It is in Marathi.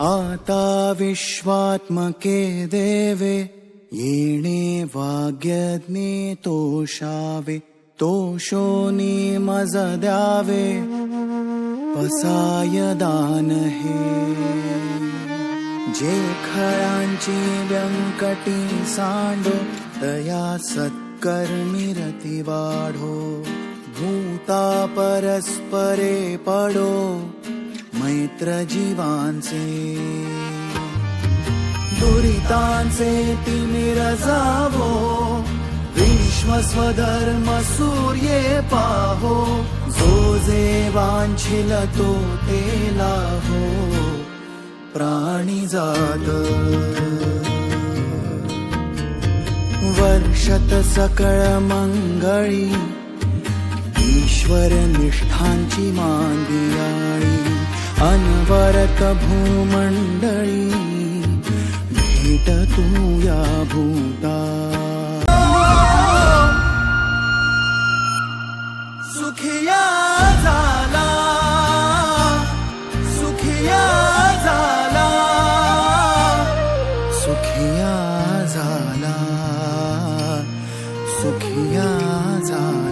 आता विश्वात्मके देवे येणे वाग्यज्ञे मज द्यावे पसाय दान हे। जे खळांची व्यंकटी सांडो तया सत्कर्मी रती वाढो भूता परस्परे पडो मित्र जीवांचे दुरितांचे तिमिर जावो विश्व स्वधर्म सूर्ये पाहो जो जे वांछिल तो ते लाहो प्राणी जात. वर्षत सकळ मंगळी ईश्वर निष्ठांची वरत भूमंडळी भेट तू या भूता. सुखिया झाला सुखिया झाला सुखिया झाला सुखिया झाला.